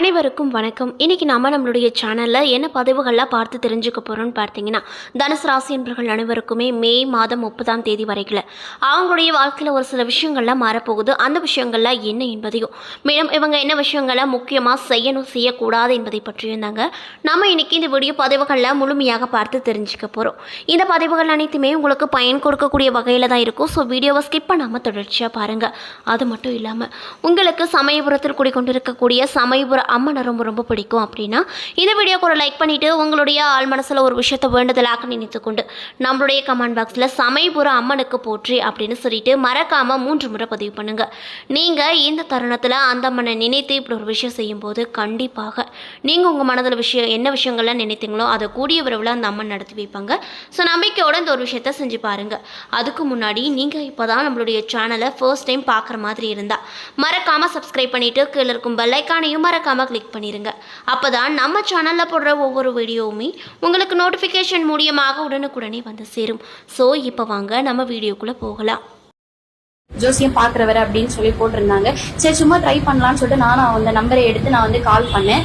அனைவருக்கும் வணக்கம். இன்னைக்கு நாம நம்மளுடைய சேனலில் என்ன பதிவுகள்லாம் பார்த்து தெரிஞ்சுக்க போகிறோம்னு பார்த்தீங்கன்னா தனுசு ராசி என்பர்கள் அனைவருக்குமே மே மாதம் முப்பதாம் தேதி வரைக்கும் அவங்களுடைய வாழ்க்கையில் ஒரு சில விஷயங்கள்லாம் மாறப்போகுது. அந்த விஷயங்கள்லாம் என்ன என்பதையும் மேலும் இவங்க என்ன விஷயங்களை முக்கியமாக செய்யணும் செய்யக்கூடாது என்பதை பற்றியும் தாங்க நம்ம இன்னைக்கு இந்த வீடியோ பதிவுகளில் முழுமையாக பார்த்து தெரிஞ்சுக்க போகிறோம் இந்த பதிவுகள் அனைத்துமே உங்களுக்கு பயன் கொடுக்கக்கூடிய வகையில் தான் இருக்கும். ஸோ வீடியோவை ஸ்கிப் பண்ணாமல் தொடர்ச்சியாக பாருங்கள் அது மட்டும் இல்லாமல் உங்களுக்கு சமயபுரத்தில் குடிக்கொண்டிருக்கக்கூடிய சமயபுர அம்மனை ரொம்ப ரொம்ப பிடிக்கும் அப்படின்னா இந்த வீடியோக்கு ஒரு லைக் பண்ணிவிட்டு உங்களுடைய ஆள் மனசில் ஒரு விஷயத்தை வேண்டுதலாக நினைத்துக்கொண்டு நம்மளுடைய கமெண்ட் பாக்ஸில் சமயபுர அம்மனுக்கு போற்றி அப்படின்னு சொல்லிட்டு மறக்காமல் மூன்று முறை பதிவு பண்ணுங்கள் நீங்கள் இந்த தருணத்தில் அந்த அம்மனை நினைத்து இப்படி ஒரு விஷயம் செய்யும்போது கண்டிப்பாக நீங்கள் உங்கள் மனதில் விஷயம் என்ன விஷயங்கள்லாம் நினைத்தீங்களோ அதை கூடிய விரைவில் அந்த அம்மன் நடத்தி வைப்பாங்க. ஸோ நம்பிக்கையோட இந்த ஒரு விஷயத்த செஞ்சு பாருங்கள் அதுக்கு முன்னாடி நீங்கள் இப்போ தான் நம்மளுடைய சேனலை ஃபர்ஸ்ட் டைம் பார்க்குற மாதிரி இருந்தால் மறக்காமல் சப்ஸ்கிரைப் பண்ணிவிட்டு கீழே இருக்கும் பெல்லைக்கானையும் மறக்காமல் கிளிக் பண்ணிடுங்க அப்போ தான் நம்ம சேனலில் போடுற ஒவ்வொரு வீடியோவுமே உங்களுக்கு நோட்டிஃபிகேஷன் மூலியமாக உடனுக்குடனே வந்து சேரும். ஸோ இப்போ வாங்க நம்ம வீடியோக்குள்ளே போகலாம். ஜோசியம் பார்க்குறவர் அப்படின்னு சொல்லி போட்டிருந்தாங்க. சரி சும்மா ட்ரை பண்ணலான்னு சொல்லிட்டு நானும் அந்த நம்பரை எடுத்து நான் வந்து கால் பண்ணேன்.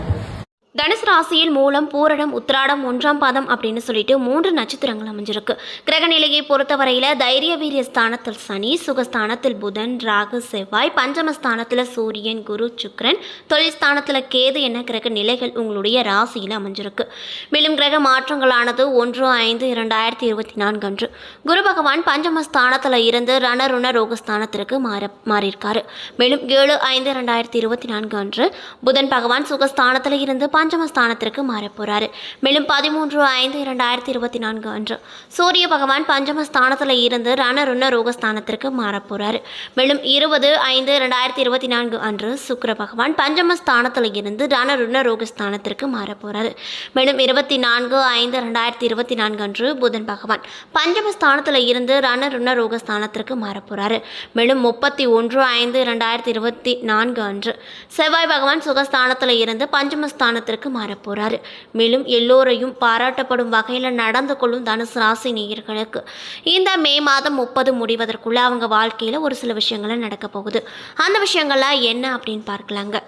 தனுசு ராசியில் மூலம் பூரணம் உத்திராடம் ஒன்றாம் பாதம் அப்படின்னு சொல்லிட்டு மூன்று நட்சத்திரங்கள் அமைஞ்சிருக்கு. கிரக நிலையை பொறுத்தவரையில் தைரிய வீரிய ஸ்தானத்தில் சனி சுகஸ்தானத்தில் புதன் ராகு செவ்வாய் பஞ்சமஸ்தானத்தில் சூரியன் குரு சுக்ரன் தொழில் ஸ்தானத்தில் கேது என கிரக நிலைகள் உங்களுடைய ராசியில் அமைஞ்சிருக்கு. மேலும் கிரக மாற்றங்களானது ஒன்று ஐந்து இரண்டாயிரத்தி இருபத்தி நான்கு அன்று. குரு பகவான் பஞ்சமஸ்தானத்தில் இருந்து ரணருண ரோகஸ்தானத்திற்கு மாற மாறியிருக்காரு. மேலும் ஏழு ஐந்து இரண்டாயிரத்தி இருபத்தி நான்கு அன்று புதன் பகவான் சுகஸ்தானத்தில் இருந்து பஞ்சமஸ்தானத்திற்கு மாறப் போறாரு. மேலும் பதிமூன்று ஐந்து இரண்டாயிரத்தி இருபத்தி நான்கு அன்று சூரிய பகவான் பஞ்சமஸ்தானத்தில் இருந்து ரணருண ரோகஸ்தானத்திற்கு மாறப்போகிறாரு மேலும் இருபது ஐந்து இரண்டாயிரத்தி இருபத்தி நான்கு அன்று சுக்கர பகவான் பஞ்சமஸ்தானத்தில் இருந்து ரணருண ரோகஸ்தானத்திற்கு மாறப்போகிறாரு மேலும் இருபத்தி நான்கு ஐந்து இரண்டாயிரத்தி இருபத்தி நான்கு அன்று புதன் பகவான் பஞ்சமஸ்தானத்தில் இருந்து ரணருண ரோகஸ்தானத்திற்கு மாறப்போகிறாரு மேலும் முப்பத்தி ஒன்று ஐந்து இரண்டாயிரத்தி இருபத்தி நான்கு அன்று செவ்வாய் பகவான் சுகஸ்தானத்தில் இருந்து பஞ்சமஸ்தானத்திற்கு மாறப் போறாரு மேலும் எல்லோரையும் பாராட்டப்படும் வகையில் நடந்து கொள்ளும் தனுசு ராசி நேயர்களுக்கு இந்த மே மாதம் முப்பது முடிவதற்குள்ள அவங்க வாழ்க்கையில் ஒரு சில விஷயங்கள் நடக்க போகுது. அந்த விஷயங்கள்லாம் என்ன அப்படின்னு பார்க்கலாங்க.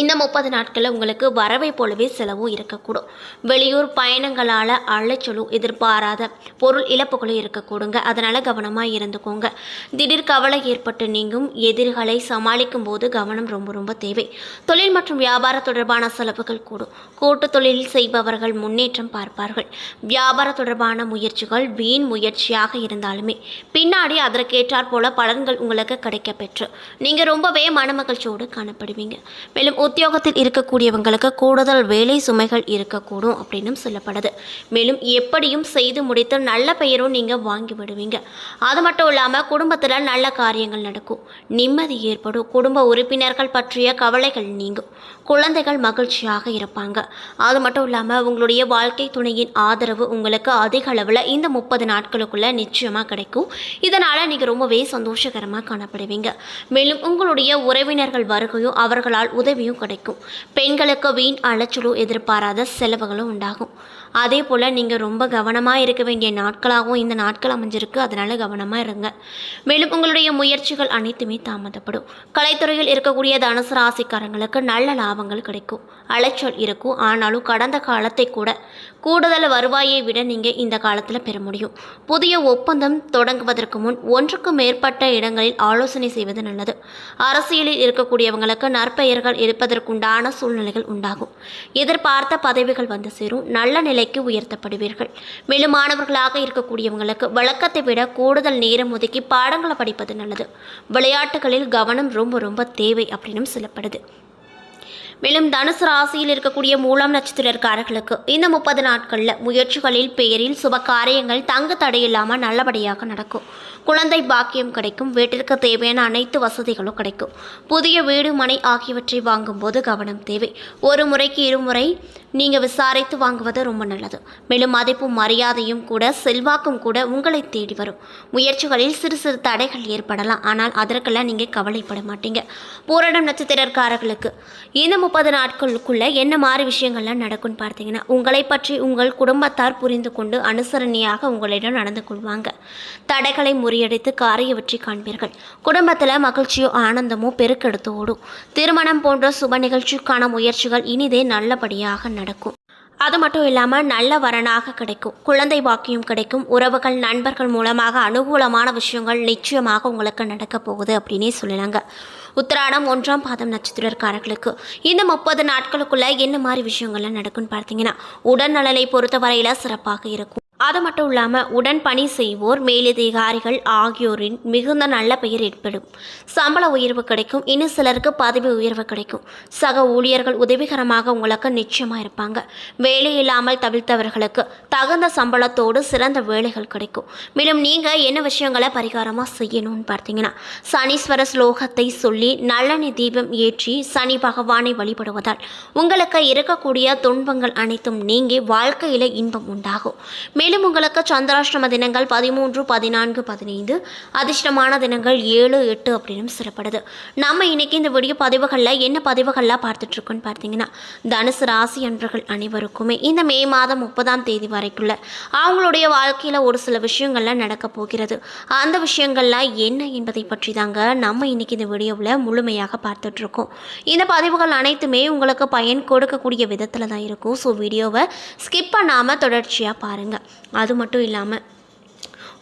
இந்த முப்பது நாட்களில் உங்களுக்கு வரவை போலவே செலவும் இருக்கக்கூடும். வெளியூர் பயணங்களால் அலைச்சலும் எதிர்பாராத பொருள் இழப்புகளும் இருக்கக்கூடுங்க. அதனால் கவனமாக இருந்துக்கோங்க. திடீர் கவலை ஏற்பட்டு நீங்கும் எதிர்களை சமாளிக்கும் போது கவனம் ரொம்ப ரொம்ப தேவை. தொழில் மற்றும் வியாபார தொடர்பான செலவுகள் கூடும். கூட்டு தொழில் செய்பவர்கள் முன்னேற்றம் பார்ப்பார்கள். வியாபார தொடர்பான முயற்சிகள் வீண் முயற்சியாக இருந்தாலுமே பின்னாடி அதற்கேற்றாற் போல பலன்கள் உங்களுக்கு கிடைக்க பெற்று நீங்கள் ரொம்பவே மனமகிழ்ச்சியோடு காணப்படுவீங்க. மேலும் உத்தியோகத்தில் இருக்கக்கூடியவங்களுக்கு கூடுதல் வேலை சுமைகள் இருக்கக்கூடும் அப்படின்னும் சொல்லப்படுது. மேலும் எப்படியும் செய்து முடித்து நல்ல பெயரும் நீங்கள் வாங்கி விடுவீங்க. அது மட்டும் இல்லாமல் குடும்பத்தில் நல்ல காரியங்கள் நடக்கும். நிம்மதி ஏற்படும். குடும்ப உறுப்பினர்கள் பற்றிய கவலைகள் நீங்கும். குழந்தைகள் மகிழ்ச்சியாக இருப்பாங்க. அது மட்டும் இல்லாமல் உங்களுடைய வாழ்க்கை துணையின் ஆதரவு உங்களுக்கு அதிக அளவில் இந்த முப்பது நாட்களுக்குள்ளே நிச்சயமாக கிடைக்கும். இதனால் நீங்கள் ரொம்பவே சந்தோஷகரமாக காணப்படுவீங்க. மேலும் உங்களுடைய உறவினர்கள் வருகையும் அவர்களால் உதவியும் கிடைக்கும். பெண்களுக்கு வீண் அலைச்சலும் எதிர்பாராத செலவுகளும் உண்டாகும். அதே போல் நீங்கள் ரொம்ப கவனமாக இருக்க வேண்டிய நாட்களாகவும் இந்த நாட்கள் அமைஞ்சிருக்கு. அதனால் கவனமாக இருங்க. மேலும் உங்களுடைய முயற்சிகள் அனைத்துமே தாமதப்படும். கலைத்துறையில் இருக்கக்கூடிய தனுசு ராசிக்காரங்களுக்கு நல்ல லாபங்கள் கிடைக்கும். அலைச்சல் இருக்கும். ஆனாலும் கடந்த காலத்தை கூட கூடுதல் வருவாயை விட நீங்கள் இந்த காலத்தில் பெற முடியும். புதிய ஒப்பந்தம் தொடங்குவதற்கு முன் ஒன்றுக்கு மேற்பட்ட இடங்களில் ஆலோசனை செய்வது நல்லது. அரசியலில் இருக்கக்கூடியவங்களுக்கு நற்பெயர்கள் இருப்பதற்குண்டான சூழ்நிலைகள் உண்டாகும். எதிர்பார்த்த பதவிகள் வந்து சேரும். நல்ல நிலைக்கு உயர்த்தப்படுவீர்கள். மேலும் மாணவர்களாக இருக்கக்கூடியவங்களுக்கு வழக்கத்தை விட கூடுதல் நேரம் ஒதுக்கி பாடங்களை படிப்பது நல்லது. விளையாட்டுகளில் கவனம் ரொம்ப ரொம்ப தேவை அப்படின்னும் சொல்லப்படுது. மேலும் தனுசு ராசியில் இருக்கக்கூடிய மூலம் நட்சத்திரக்காரர்களுக்கு இந்த முப்பது நாட்களில் முயற்சிகளில் பெயரில் சுப காரியங்கள் தங்கு தடையில்லாமல் நல்லபடியாக நடக்கும். குழந்தை பாக்கியம் கிடைக்கும். வீட்டிற்கு தேவையான அனைத்து வசதிகளும் கிடைக்கும். புதிய வீடு மனை ஆகியவற்றை வாங்கும்போது கவனம் தேவை. ஒரு முறைக்கு இருமுறை நீங்கள் விசாரித்து வாங்குவது ரொம்ப நல்லது. மேலும் மதிப்பும் மரியாதையும் கூட செல்வாக்கும் கூட உங்களை தேடி வரும். முயற்சிகளில் சிறு சிறு தடைகள் ஏற்படலாம். ஆனால் அதற்கெல்லாம் நீங்கள் கவலைப்பட மாட்டீங்க. பூரணம் நட்சத்திரக்காரர்களுக்கு இந்த முப்பது நாட்களுக்குள்ளே என்ன மாதிரி விஷயங்கள்லாம் நடக்கும்னு பார்த்தீங்கன்னா உங்களை பற்றி உங்கள் குடும்பத்தார் புரிந்து கொண்டு அனுசரணையாக உங்களிடம் நடந்து கொள்வாங்க. தடைகளை முறியடித்து காரிய வெற்றி காண்பீர்கள். குடும்பத்தில் மகிழ்ச்சியோ ஆனந்தமோ பெருக்கெடுத்து ஓடும். திருமணம் போன்ற சுப நிகழ்ச்சிக்கான முயற்சிகள் இனிதே நல்லபடியாக நடக்கும். அது மட்டும் இல்லாமல் நல்ல வரனாக கிடைக்கும். குழந்தை வாக்கியம் கிடைக்கும். உறவுகள் நண்பர்கள் மூலமாக அனுகூலமான விஷயங்கள் நிச்சயமாக உங்களுக்கு நடக்க போகுது அப்படின்னே சொல்லலாங்க. உத்திராடம் ஒன்றாம் பாதம் நட்சத்திரக்காரர்களுக்கு. இந்த முப்பது நாட்களுக்குள்ள என்ன மாதிரி விஷயங்கள்லாம் நடக்கும்னு பார்த்தீங்கன்னா உடல்நலனை பொறுத்தவரையில் சிறப்பாக இருக்கும். அது மட்டும் இல்லாமல் உடன் பணி செய்வோர் மேலதிகாரிகள் ஆகியோரின் மிகுந்த நல்ல பெயர் ஏற்படும். சம்பள உயர்வு கிடைக்கும். இன்னும் சிலருக்கு பதவி உயர்வு கிடைக்கும். சக ஊழியர்கள் உதவிகரமாக உங்களுக்கு நிச்சயமாக இருப்பாங்க. வேலை இல்லாமல் தவிர்த்தவர்களுக்கு தகுந்த சம்பளத்தோடு சிறந்த வேலைகள் கிடைக்கும். மேலும் நீங்கள் என்ன விஷயங்களை பரிகாரமாக செய்யணும்னு பார்த்தீங்கன்னா சனீஸ்வர ஸ்லோகத்தை சொல்லி நல்லெண்ணெய் தீபம் ஏற்றி சனி பகவானை வழிபடுவதால் உங்களுக்கு இருக்கக்கூடிய துன்பங்கள் அனைத்தும் நீங்கி வாழ்க்கையில் இன்பம் உண்டாகும். மேலும் உங்களுக்கு சந்திராஷ்டம தினங்கள் பதிமூன்று பதினான்கு பதினைந்து அதிர்ஷ்டமான தினங்கள் ஏழு எட்டு அப்படின்னு சிறப்படுது. நம்ம இன்னைக்கு இந்த வீடியோ பதிவுகளில் என்ன பதிவுகள்லாம் பார்த்துட்ருக்கோன்னு பார்த்தீங்கன்னா தனுசு ராசி அன்பர்கள் அனைவருக்குமே இந்த மே மாதம் முப்பதாம் தேதி வரைக்குள்ள அவங்களுடைய வாழ்க்கையில் ஒரு சில விஷயங்கள்லாம் நடக்க போகிறது. அந்த விஷயங்கள்லாம் என்ன என்பதை பற்றி தாங்க நம்ம இன்னைக்கு இந்த வீடியோவில் முழுமையாக பார்த்துட்ருக்கோம். இந்த பதிவுகள் அனைத்துமே உங்களுக்கு பயன் கொடுக்கக்கூடிய விதத்தில் தான் இருக்கும். ஸோ வீடியோவை ஸ்கிப் பண்ணாமல் தொடர்ச்சியாக பாருங்கள் அது மட்டும் இல்லாமல்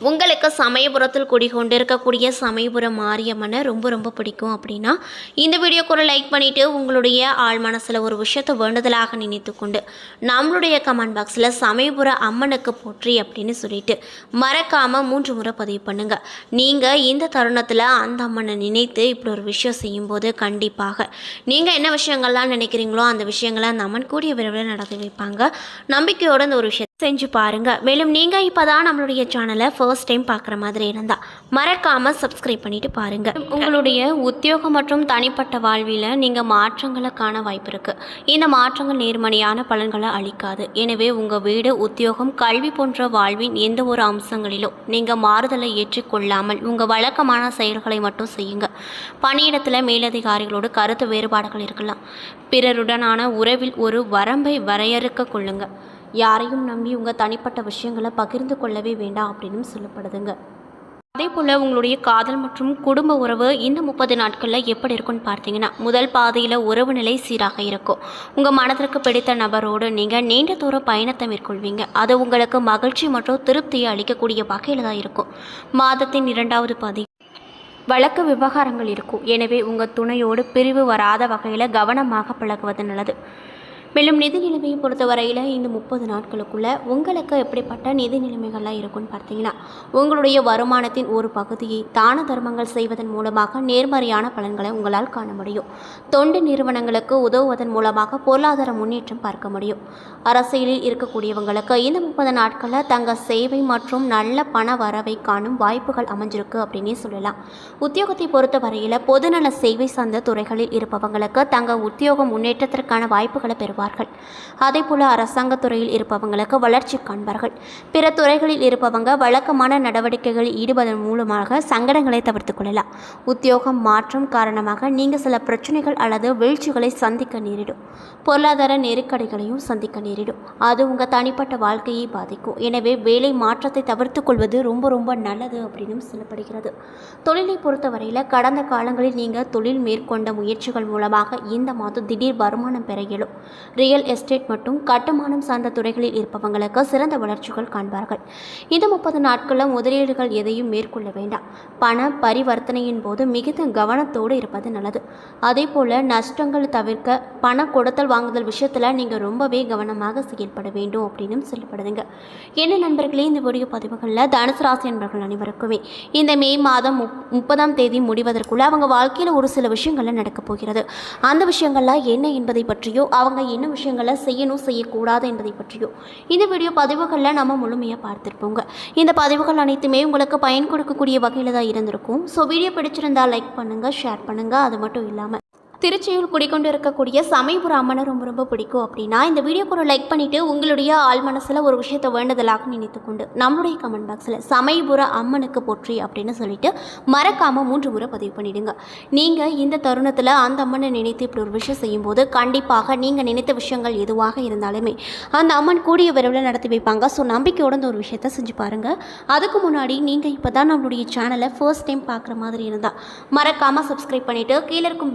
உங்களுக்கு சமயபுரத்தில் குடிகொண்டிருக்கக்கூடிய சமயபுர மாரியம்மனை ரொம்ப ரொம்ப பிடிக்கும் அப்படின்னா இந்த வீடியோக்கு ஒரு லைக் பண்ணிவிட்டு உங்களுடைய ஆள் மனசில் ஒரு விஷயத்தை வேண்டுதலாக நினைத்து கொண்டு நம்மளுடைய கமெண்ட் பாக்ஸில் சமயபுர அம்மனுக்கு போற்றி அப்படின்னு சொல்லிட்டு மறக்காமல் மூன்று முறை பதிவு பண்ணுங்கள் நீங்கள் இந்த தருணத்தில் அந்த அம்மனை நினைத்து இப்படி ஒரு விஷயம் செய்யும்போது கண்டிப்பாக நீங்கள் என்ன விஷயங்கள்லாம் நினைக்கிறீங்களோ அந்த விஷயங்களை அந்த அம்மன் கூடிய விரைவில் நடத்தி வைப்பாங்க. நம்பிக்கையோட இந்த ஒரு விஷயத்தை செஞ்சு பாருங்கள் மேலும் நீங்கள் இப்போ தான் நம்மளுடைய சேனலை ஃபர்ஸ்ட் டைம் பார்க்குற மாதிரி இருந்தால் மறக்காமல் சப்ஸ்கிரைப் பண்ணிவிட்டு பாருங்கள் உங்களுடைய உத்தியோகம் மற்றும் தனிப்பட்ட வாழ்வில் நீங்கள் மாற்றங்களை காண வாய்ப்பு இருக்குது இந்த மாற்றங்கள் நேர்மறையான பலன்களை அளிக்காது. எனவே உங்கள் வீடு உத்தியோகம் கல்வி போன்ற வாழ்வின் எந்த ஒரு அம்சங்களிலும் நீங்கள் மாறுதலை ஏற்றுக்கொள்ளாமல் உங்கள் வழக்கமான செயல்களை மட்டும் செய்யுங்க. பணியிடத்தில் மேலதிகாரிகளோடு கருத்து வேறுபாடுகள் இருக்கலாம். பிறருடனான உறவில் ஒரு வரம்பை வரையறுக்க கொள்ளுங்கள் யாரையும் நம்பி உங்கள் தனிப்பட்ட விஷயங்களை பகிர்ந்து கொள்ளவே வேண்டாம் அப்படின்னு சொல்லப்படுதுங்க. அதே போல் உங்களுடைய காதல் மற்றும் குடும்ப உறவு இந்த முப்பது நாட்களில் எப்படி இருக்கும்னு பார்த்தீங்கன்னா முதல் பாதையில் உறவு நிலை சீராக இருக்கும். உங்கள் மனதிற்கு பிடித்த நபரோடு நீங்கள் நீண்ட தூர பயணத்தை மேற்கொள்வீங்க. அது உங்களுக்கு மகிழ்ச்சி மற்றும் திருப்தியை அளிக்கக்கூடிய வகையில் தான் இருக்கும். மாதத்தின் இரண்டாவது பாதி வழக்கு விவகாரங்கள் இருக்கும். எனவே உங்கள் துணையோடு பிரிவு வராத வகையில் கவனமாக பழகுவது நல்லது. மேலும் நிதி நிலைமையை பொறுத்தவரையில் இந்த முப்பது நாட்களுக்குள்ளே உங்களுக்கு எப்படிப்பட்ட நிதி நிலைமைகள்லாம் இருக்கும்னு பார்த்தீங்கன்னா உங்களுடைய வருமானத்தின் ஒரு பகுதியை தான தர்மங்கள் செய்வதன் மூலமாக நேர்மறையான பலன்களை உங்களால் காண முடியும். தொண்டு நிறுவனங்களுக்கு உதவுவதன் மூலமாக பொருளாதார முன்னேற்றம் பார்க்க முடியும். அரசியலில் இருக்கக்கூடியவங்களுக்கு இந்த முப்பது நாட்களில் தங்கள் சேவை மற்றும் நல்ல பண வரவை காணும் வாய்ப்புகள் அமைஞ்சிருக்கு அப்படின்னே சொல்லலாம். உத்தியோகத்தை பொறுத்தவரையில் பொதுநல சேவை சார்ந்த துறைகளில் இருப்பவங்களுக்கு தங்கள் உத்தியோக முன்னேற்றத்திற்கான வாய்ப்புகளை பெறும் அதே அதேபோல் அரசாங்கத்துறையில் இருப்பவங்களுக்கு வளர்ச்சி காண்பார்கள். பிற துறைகளில் இருப்பவங்க வழக்கமான நடவடிக்கைகளில் ஈடுபதன் மூலமாக சங்கடங்களை தவிர்த்து கொள்ளலாம். உத்தியோகம் மாற்றம் காரணமாக நீங்கள் சில பிரச்சனைகள் அல்லது வீழ்ச்சிகளை சந்திக்க நேரிடும். பொருளாதார நெருக்கடிகளையும் சந்திக்க நேரிடும். அது உங்கள் தனிப்பட்ட வாழ்க்கையை பாதிக்கும். எனவே வேலை மாற்றத்தை தவிர்த்து கொள்வது ரொம்ப ரொம்ப நல்லது அப்படின்னு சொல்லப்படுகிறது. தொழிலை பொறுத்தவரையில் கடந்த காலங்களில் நீங்கள் தொழில் மேற்கொண்ட முயற்சிகள் மூலமாக இந்த மாதம் திடீர் வருமானம் பெற இயலும். ரியல் எஸ்டேட் மற்றும் கட்டுமானம் சார்ந்த துறைகளில் இருப்பவங்களுக்கு சிறந்த வளர்ச்சிகள் காண்பார்கள். இந்த முப்பது நாட்களில் முதலீடுகள் எதையும் மேற்கொள்ள வேண்டாம். பண பரிவர்த்தனையின் போது மிகுந்த கவனத்தோடு இருப்பது நல்லது. அதே போல் நஷ்டங்கள் தவிர்க்க பண கொடுத்தல் வாங்குதல் விஷயத்தில் நீங்கள் ரொம்பவே கவனமாக செயல்பட வேண்டும் அப்படின்னு சொல்லப்படுதுங்க. என்ன நண்பர்களே இந்த வீடியோ பதிவுகளில் தனுசு ராசி நண்பர்கள் அனைவருக்குமே இந்த மே மாதம் முப்பதாம் தேதி முடிவதற்குள்ள அவங்க வாழ்க்கையில் ஒரு சில விஷயங்கள்லாம் நடக்கப் போகிறது. அந்த விஷயங்கள்லாம் என்ன என்பதை பற்றியோ அவங்க என்ன விஷயங்களை செய்யணும் செய்யக்கூடாது என்பதை பற்றியோ இந்த வீடியோ பதிவுகளில் நம்ம முழுமையாக பார்த்துருப்போங்க. இந்த பதிவுகள் அனைத்துமே உங்களுக்கு பயன் கொடுக்கக்கூடிய வகையில் தான் இருந்திருக்கும். ஸோ வீடியோ பிடிச்சிருந்தா லைக் பண்ணுங்கள் ஷேர் பண்ணுங்கள் அது மட்டும் இல்லாமல் திருச்சியில் குடிக்கொண்டு இருக்கக்கூடிய சமயபுர அம்மனை ரொம்ப ரொம்ப பிடிக்கும் அப்படின்னா இந்த வீடியோக்கு ஒரு லைக் பண்ணிவிட்டு உங்களுடைய ஆள் மனசில் ஒரு விஷயத்தை வேண்டுதலாக நினைத்துக்கொண்டு நம்மளுடைய கமெண்ட் பாக்ஸில் சமயபுர அம்மனுக்கு போற்றி அப்படின்னு சொல்லிட்டு மறக்காமல் மூன்று முறை பதிவு பண்ணிவிடுங்க நீங்கள் இந்த தருணத்தில் அந்த அம்மனை நினைத்து இப்படி ஒரு விஷயம் செய்யும்போது கண்டிப்பாக நீங்கள் நினைத்த விஷயங்கள் எதுவாக இருந்தாலுமே அந்த அம்மன் கூடிய விரைவில் நடத்தி வைப்பாங்க. ஸோ நம்பிக்கையோட இந்த ஒரு விஷயத்தை செஞ்சு பாருங்கள் அதுக்கு முன்னாடி நீங்கள் இப்போ தான் நம்மளுடைய சேனலை ஃபர்ஸ்ட் டைம் பார்க்குற மாதிரி இருந்தால் மறக்காமல் சப்ஸ்கிரைப் பண்ணிவிட்டு கீழே இருக்கும்